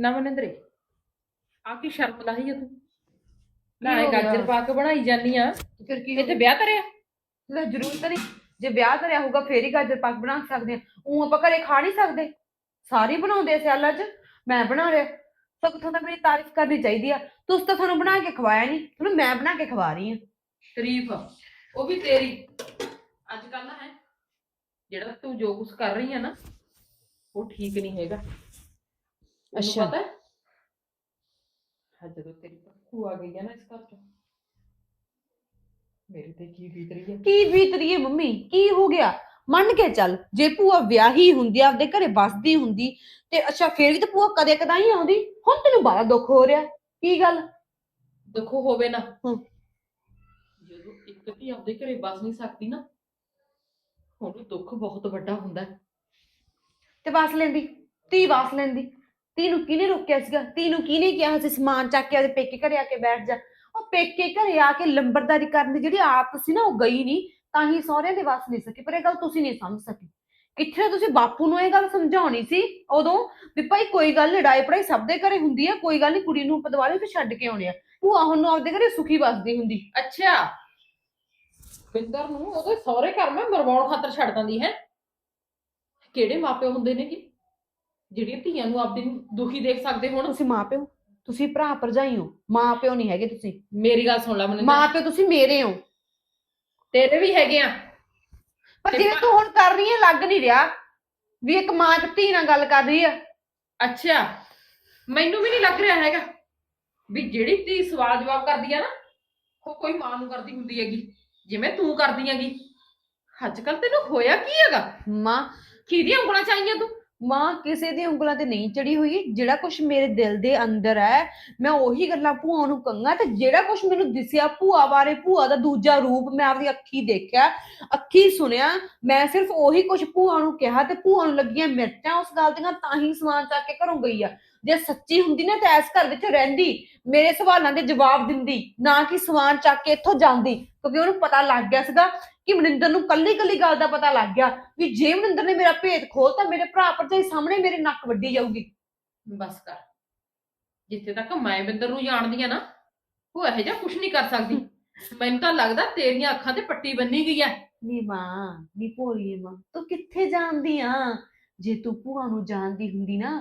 ਨਾ ਮਨਿੰਦਰੇ ਆ ਕੀ ਸ਼ਰਮ ਲਾਹੀ ਆ ਤੂੰ? ਨਾ ਇਹ? ਗਾਜਰ ਪਾ ਕੇ ਬਣਾਈ ਜਾਨੀ ਆ। ਫਿਰ ਕੀ ਇੱਥੇ ਵਿਆਹ ਕਰਿਆ ਲੈ ਜ਼ਰੂਰਤ ਨਹੀਂ ਜੇ ਵਿਆਹ ਕਰਿਆ ਹੋਊਗਾ ਫੇਰ ਹੀ ਗਾਜਰ ਪਾਕ ਬਣਾ ਸਕਦੇ ਆ। ਉਹ ਆਪਾਂ ਘਰੇ ਖਾ ਨਹੀਂ ਸਕਦੇ। ਸਾਰੇ ਬਣਾਉਂਦੇ ਆ ਸਿਆਲਾਂ 'ਚ ਮੈਂ ਬਣਾ ਰਿਹਾ ਸਗੋਂ ਤਾਂ ਮੇਰੀ ਤਾਰੀਫ ਕਰਨੀ ਚਾਹੀਦੀ ਆ। ਤੁਸੀਂ ਤਾਂ ਤੁਹਾਨੂੰ ਬਣਾ ਕੇ ਖਵਾਇਆ ਨਹੀਂ ਤੁਹਾਨੂੰ ਮੈਂ ਬਣਾ ਕੇ ਖਵਾ ਰਹੀ ਆ। ਤਾਰੀਫ ਉਹ ਵੀ ਤੇਰੀ। ਅੱਜ ਕੱਲ ਨਾ ਹੈ ਜਿਹੜਾ ਤੂੰ ਜੋ ਕੁਝ ਕਰ ਰਹੀ ਆ ਨਾ ਉਹ ਠੀਕ ਨਹੀਂ ਹੈਗਾ। ਅੱਛਾ। ਪਤਾ ਹੈ? ਹਾਂ ਜਦੋਂ ਤੇਰੀ ਭੱਖੂ ਆ ਗਈ ਆ ਨਾ ਇਸ ਘਰ ਚ। ਮੇਰੇ ਤੇ ਕੀ ਬੀਤ ਰਹੀ ਹੈ? ਕੀ ਬੀਤ ਰਹੀ ਹੈ ਮੰਮੀ? ਕੀ ਹੋ ਗਿਆ? ਮੰਨ ਕੇ ਚੱਲ ਜੇ ਭੂਆ ਵਿਆਹੀ ਹੁੰਦੀ ਆਪਦੇ ਘਰੇ ਵੱਸਦੀ ਹੁੰਦੀ ਤੇ ਅੱਛਾ ਫੇਰ ਵੀ ਤਾਂ ਭੂਆ ਕਦੇ ਕਦਾਈ ਆਉਂਦੀ। ਹੁਣ ਤੈਨੂੰ ਬੜਾ ਦੁੱਖ ਹੋ ਰਿਹਾ। ਕੀ ਗੱਲ? ਦੁੱਖ ਹੋਵੇ ਨਾ। ਹਮ। ਜਦੋਂ ਇੱਕ ਧੀ ਆਪਦੇ ਘਰੇ ਬਸ ਨਹੀਂ ਸਕਦੀ ਨਾ ਉਹਨੂੰ ਦੁੱਖ ਬਹੁਤ ਵੱਡਾ ਹੁੰਦਾ ਹੈ। ਤੇ ਵਾਸ ਲੈਂਦੀ ਤੀ ਵਾਸ ਲੈਂਦੀ। ਤੀ ਨੂੰ ਕਿਹਨੇ ਰੋਕਿਆ ਸੀਗਾ? ਤੀ ਨੂੰ ਕਿਹਨੇ ਕਿਹਾ ਸੀ, ਸਮਾਨ ਚੱਕ ਕੇ ਉਹਦੇ ਪੇਕੇ ਘਰੇ ਆ ਕੇ ਬੈਠ ਜਾ। ਉਹ ਪੇਕੇ ਘਰੇ ਆ ਕੇ ਲੰਬਰਦਾਰੀ ਕਰਨ ਦੀ ਜਿਹੜੀ ਆਪ ਸੀ ਨਾ, ਉਹ ਗਈ ਨਹੀਂ ਤਾਂ ਹੀ ਸਹੁਰਿਆਂ ਦੇ ਵਾਸ ਨਹੀਂ ਸਕੀ। ਪਰ ਇਹ ਗੱਲ ਤੁਸੀਂ ਨਹੀਂ ਸਮਝ ਸਕੀ। ਕਿੱਥੇ ਤੁਸੀਂ ਬਾਪੂ ਨੂੰ ਇਹ ਗੱਲ ਸਮਝਾਉਣੀ ਸੀ? ਉਦੋਂ ਵੀ ਭਾਈ ਕੋਈ ਗੱਲ ਲੜਾਈ ਪੜਾਈ ਸਭ ਦੇ ਘਰੇ ਹੁੰਦੀ ਆ, ਕੋਈ ਗੱਲ ਨਹੀਂ ਕੁੜੀ ਨੂੰ ਪਦਵਾਲੇ ਤੇ ਛੱਡ ਕੇ ਆਉਣੇ ਆ। ਭੂਆ ਹੁਣ ਨੂੰ ਆਪਦੇ ਘਰੇ ਸੁਖੀ ਵੱਸਦੀ ਹੁੰਦੀ। ਅੱਛਾ। ਪਿੰਦਰ ਨੂੰ ਉਹਦੇ ਸਹੁਰੇ ਘਰ ਮੈਂ ਮਰਵਾਉਣ ਖਾਤਰ ਛੱਡ ਦਿੰਦੀ ਹੈ। ਕਿਹੜੇ ਮਾਪੇ ਹੁੰਦੇ ਨੇ ਕਿ ਜਿਹੜੀਆਂ ਧੀਆਂ ਨੂੰ ਆਪਦੀ ਨੂੰ ਦੁਖੀ ਦੇਖ ਸਕਦੇ ਹੁਣ। ਤੁਸੀਂ ਮਾਂ ਪਿਓ ਤੁਸੀਂ ਭਰਾ ਭਰਜਾਈ ਹੋ। ਮਾਂ ਪਿਓ ਨਹੀਂ ਹੈਗੇ ਤੁਸੀਂ। ਮੇਰੀ ਗੱਲ ਸੁਣ ਲੈ ਮਨਿੰਦਰ। ਮਾਂ ਪਿਓ ਤੁਸੀਂ ਮੇਰੇ ਹੋ। ਤੇਰੇ ਵੀ ਹੈਗੇ ਆ। ਪਰ ਤੇ ਜਿਵੇਂ ਤੂੰ ਹੁਣ ਕਰ ਰਹੀ ਹੈ ਲੱਗ ਨਹੀਂ ਰਿਹਾ। ਵੀ ਇੱਕ ਮਾਂ ਇੱਕ ਧੀ ਨਾਲ ਗੱਲ ਕਰ ਰਹੀ ਆ। ਅੱਛਾ। ਮੈਨੂੰ ਵੀ ਨਹੀਂ ਲੱਗ ਰਿਹਾ ਹੈਗਾ ਵੀ ਜਿਹੜੀ ਧੀ ਸਵਾਲ ਜਵਾਬ ਕਰਦੀ ਆ ਨਾ ਉਹ ਕੋਈ ਮਾਂ ਨੂੰ ਕਰਦੀ ਹੁੰਦੀ ਹੈਗੀ। ਜਿਵੇਂ ਤੂੰ ਕਰਦੀ ਹੈਗੀ। ਅੱਜ ਕੱਲ ਤੈਨੂੰ ਹੋਇਆ ਕੀ ਹੈਗਾ? ਮਾਂ। ਕਿਹਦੀਆਂ ਉਂਗਲਾਂ ਚਾਹੀਆਂ ਤੂੰ? ਮਾਂ ਕਿਸੇ ਦੀ ਉਂਗਲਾਂ ਤੇ ਨਹੀਂ ਚੜੀ ਹੋਈ, ਜਿਹੜਾ ਕੁਝ ਮੇਰੇ ਦਿਲ ਦੇ ਅੰਦਰ ਹੈ, ਮੈਂ ਉਹੀ ਗੱਲਾਂ ਭੂਆ ਨੂੰ ਕਹਾਂਗਾ ਤੇ ਜਿਹੜਾ ਕੁਝ ਮੈਨੂੰ ਦਿਸਿਆ ਭੂਆ ਬਾਰੇ, ਭੂਆ ਦਾ ਦੂਜਾ ਰੂਪ ਮੈਂ ਆਪਦੀ ਅੱਖੀ ਦੇਖਿਆ, ਅੱਖੀ ਸੁਣਿਆ, ਮੈਂ ਸਿਰਫ ਉਹੀ ਕੁਝ ਭੂਆ ਨੂੰ ਕਿਹਾ ਤੇ ਭੂਆ ਨੂੰ ਲੱਗੀਆਂ ਮਿਰਚਾਂ ਉਸ ਗੱਲ ਦੀਆਂ ਤਾਂ ਹੀ ਸਮਾਨ ਚੱਕ ਕੇ ਘਰੋਂ ਗਈ ਆ। ਜੇ ਸੱਚੀ ਹੁੰਦੀ ਨਾ ਤਾਂ ਇਸ ਘਰ ਵਿੱਚ ਰਹਿੰਦੀ ਮੇਰੇ ਸਵਾਲਾਂ ਦੇ ਜਵਾਬ ਦਿੰਦੀ ਨਾ ਕਿ ਸਮਾਨ ਚੱਕ ਕੇ ਇੱਥੋਂ ਜਾਂਦੀ। ਕਿਉਂਕਿ ਉਹਨੂੰ ਪਤਾ ਲੱਗ ਗਿਆ ਸੀਗਾ ਕਿ ਮਨਿੰਦਰ ਨੂੰ ਕੱਲੀ ਕੱਲੀ ਗੱਲ ਦਾ ਪਤਾ ਲੱਗ ਗਿਆ ਵੀ ਜੇ ਮਨਿੰਦਰ ਨੇ ਮੇਰਾ ਭੇਦ ਖੋਲਤਾ ਮੇਰੇ ਭਰਾ ਭਰਜਾਈ ਸਾਹਮਣੇ ਮੇਰੇ ਨੱਕ ਵੱਡੀ ਜਾਊਗੀ। ਬਸ ਕਰ। ਜਿੱਥੇ ਤੱਕ ਮੈਂ ਬਿੰਦਰ ਨੂੰ ਜਾਣਦੀ ਆ ਨਾ ਉਹ ਇਹੋ ਜਿਹਾ ਕੁਝ ਨਹੀਂ ਕਰ ਸਕਦੀ। ਮੈਨੂੰ ਤਾਂ ਲੱਗਦਾ ਤੇਰੀਆਂ ਅੱਖਾਂ ਤੇ ਪੱਟੀ ਬੰਨੀ ਗਈ ਐ। ਨੀ ਮਾਂ ਨੀ ਭੋਲੀਏ ਮਾਂ ਤੂੰ ਕਿੱਥੇ ਜਾਣਦੀ ਆ? ਜੇ ਤੂੰ ਭੂਆ ਨੂੰ ਜਾਣਦੀ ਹੁੰਦੀ ਨਾ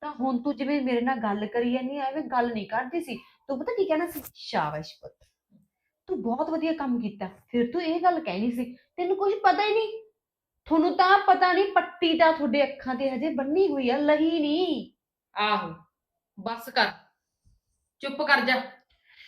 ਤਾਂ ਹੁਣ ਤੂੰ ਜਿਵੇਂ ਮੇਰੇ ਨਾਲ ਗੱਲ ਕਰੀ ਜਾਂਦੀ ਆ ਐਵੇਂ ਗੱਲ ਨਹੀਂ ਕਰਦੀ ਸੀ। ਤੂੰ ਪਤਾ ਕੀ ਕਹਿਣਾ ਸੀ? ਸ਼ਾਬਾਸ਼ ਪੁੱਤ। ਤੂੰ ਬਹੁਤ ਵਧੀਆ ਕੰਮ ਕੀਤਾ। ਫਿਰ ਤੂੰ ਇਹ ਗੱਲ ਕਹਿਣੀ ਸੀ ਤੈਨੂੰ ਕੁਝ ਪਤਾ ਹੀ ਨਹੀਂ? ਤੁਹਾਨੂੰ ਤਾਂ ਪਤਾ ਨਹੀਂ ਪੱਟੀ ਤਾਂ ਤੁਹਾਡੇ ਅੱਖਾਂ ਤੇ ਹਜੇ ਬੰਨੀ ਹੋਈ ਆ ਲਹੀ ਨਹੀਂ। ਆਹੋ ਬਸ ਕਰ। ਚੁੱਪ ਕਰ ਜਾ।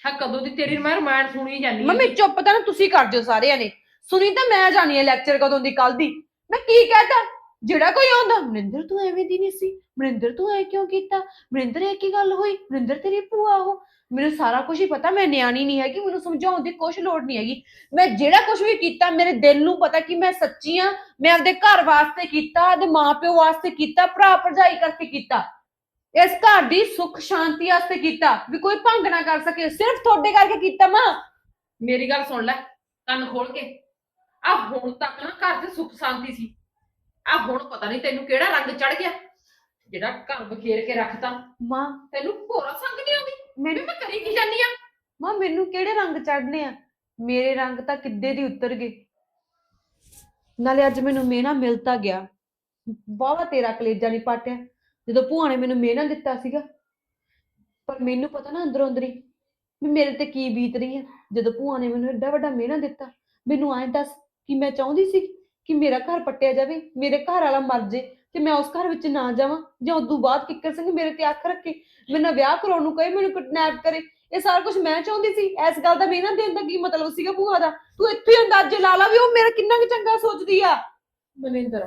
ਹਾਂ ਕਦੋਂ ਦੀ ਤੇਰੀ ਮੈਂ ਰਮਾਇਣ ਸੁਣੀ ਜਾਨੀ ਮੰਮੀ ਚੁੱਪ ਤਾਂ ਨਾ ਤੁਸੀਂ ਕਰ ਦਿਓ ਸਾਰਿਆਂ ਨੇ। ਸੁਣੀ ਤਾਂ ਮੈਂ ਜਾਣੀ ਹੈ ਲੈਕਚਰ ਕਦੋਂ ਦੀ ਕੱਲ ਦੀ। ਮੈਂ ਕੀ ਕਹਤਾ? ਜਿਹੜਾ ਕੋਈ ਆਉਂਦਾ, ਮਨਿੰਦਰ, ਤੂੰ ਐਵੇਂ ਦੀ ਨਹੀਂ ਸੀ। ਮਨਿੰਦਰ, ਤੂੰ ਐ ਕਿਉਂ ਕੀਤਾ? ਮਨਿੰਦਰ, ਇਹ ਕੀ ਗੱਲ ਹੋਈ? ਮਨਿੰਦਰ ਤੇਰੀ ਭੂਆ ਉਹ। ਮੈਨੂੰ ਸਾਰਾ ਕੁਝ ਹੀ ਪਤਾ, ਮੈਂ ਨਿਆਣੀ ਨਹੀਂ ਹੈਗੀ, ਮੈਨੂੰ ਸਮਝਾਉਣ ਦੀ ਕੁਛ ਲੋੜ ਨਹੀਂ ਹੈਗੀ। ਮੈਂ ਜਿਹੜਾ ਕੁਝ ਵੀ ਕੀਤਾ, ਮੇਰੇ ਦਿਲ ਨੂੰ ਪਤਾ ਕਿ ਮੈਂ ਸੱਚੀ ਆ, ਮੈਂ ਆਪਦੇ ਘਰ ਵਾਸਤੇ ਕੀਤਾ, ਆਪਦੇ ਮਾਪਿਓ ਵਾਸਤੇ ਕੀਤਾ ਭਰਾ ਭਰਜਾਈ ਕਰਕੇ ਕੀਤਾ। ਇਸ ਘਰ ਦੀ ਸੁੱਖ, ਸ਼ਾਂਤੀ ਵਾਸਤੇ ਕੀਤਾ, ਵੀ ਕੋਈ ਭੰਗ ਨਾ ਕਰ ਸਕੇ। ਸਿਰਫ ਤੁਹਾਡੇ ਕਰਕੇ ਕੀਤਾ ਮਾਂ। ਮੇਰੀ ਗੱਲ ਸੁਣ ਲੈ, ਕੰਨ ਖੋਲ ਕੇ। ਆ ਹੁਣ ਤੱਕ ਨਾ ਘਰ 'ਚ ਸੁੱਖ ਸ਼ਾਂਤੀ ਸੀ। ਆ ਹੁਣ ਪਤਾ ਨਹੀਂ ਤੈਨੂੰ ਕਿਹੜਾ ਰੰਗ ਚੜ ਗਿਆ। ਜਿਹੜਾ ਘਰ ਬਖੇਰ ਕੇ ਰੱਖਤਾ। ਮਾਂ। ਤੈਨੂੰ ਭੋਰਾ ਸੰਗ ਨਹੀਂ ਆਉਂਦੀ? ਮੈਨੂੰ ਮੈਂ ਕਰੀ ਕੀ ਜਾਨੀ ਆ? ਮਾਂ ਮੈਨੂੰ ਕਿਹੜੇ ਰੰਗ ਚੜਨੇ ਆ? ਮੇਰੇ ਰੰਗ ਤਾਂ ਕਿੱਦੇ ਦੀ ਉਤਰ ਗਏ? ਨਾਲੇ ਅੱਜ ਮੈਨੂੰ ਮਿਹਣਾ ਮਿਲ ਤਾਂ ਗਿਆ। ਬਾਵਾ ਤੇਰਾ ਕਲੇਜਾ ਨਹੀਂ ਪਾਟਿਆ। ਜਦੋਂ ਭੂਆ ਨੇ ਮੈਨੂੰ ਮਿਹਣਾ ਦਿੱਤਾ ਸੀਗਾ। ਪਰ ਮੈਨੂੰ ਪਤਾ ਨਾ ਅੰਦਰੋਂ ਅੰਦਰੀ ਵੀ ਮੇਰੇ ਤੇ ਕੀ ਬੀਤ ਰਹੀ ਹੈ ਜਦੋਂ ਭੂਆ ਨੇ ਮੈਨੂੰ ਏਡਾ ਵੱਡਾ ਮਿਹਣਾ ਦਿੱਤਾ ਮੈਨੂੰ ਐਂ ਦੱਸ ਕਿ ਮੈਂ ਚਾਹੁੰਦੀ ਸੀ ਕਿ ਮੇਰਾ ਘਰ ਪੱਟਿਆ ਜਾਵੇ ਮੇਰੇ ਘਰ ਵਾਲਾ ਮਰ ਜੇ ਤੇ ਮੈਂ ਉਸ ਘਰ ਵਿੱਚ ਨਾ ਜਾਵਾਂ ਜਾਂ ਉਦੋਂ ਬਾਅਦ ਕਿੱਕਰ ਸਿੰਘ ਮੇਰੇ ਤੇ ਅੱਖ ਰੱਖੇ ਮੇਰੇ ਨਾਲ ਵਿਆਹ ਕਰਾਉਣ ਨੂੰ ਕਹੇ ਮੈਨੂੰ ਕਿਡਨੈਪ ਕਰੇ ਇਹ ਸਾਰਾ ਕੁਝ ਮੈਂ ਚਾਹੁੰਦੀ ਸੀ। ਇਸ ਗੱਲ ਦਾ ਮਿਹਨਤ ਦੇਣ ਦਾ ਕੀ ਮਤਲਬ ਸੀਗਾ ਭੂਆ ਦਾ? ਤੂੰ ਇੱਥੇ ਹੀ ਅੰਦਾਜ਼ੇ ਲਾ ਲਾ ਵੀ ਉਹ ਮੇਰਾ ਕਿੰਨਾ ਕੁ ਚੰਗਾ ਸੋਚਦੀ ਆ। ਮਨਿੰਦਰ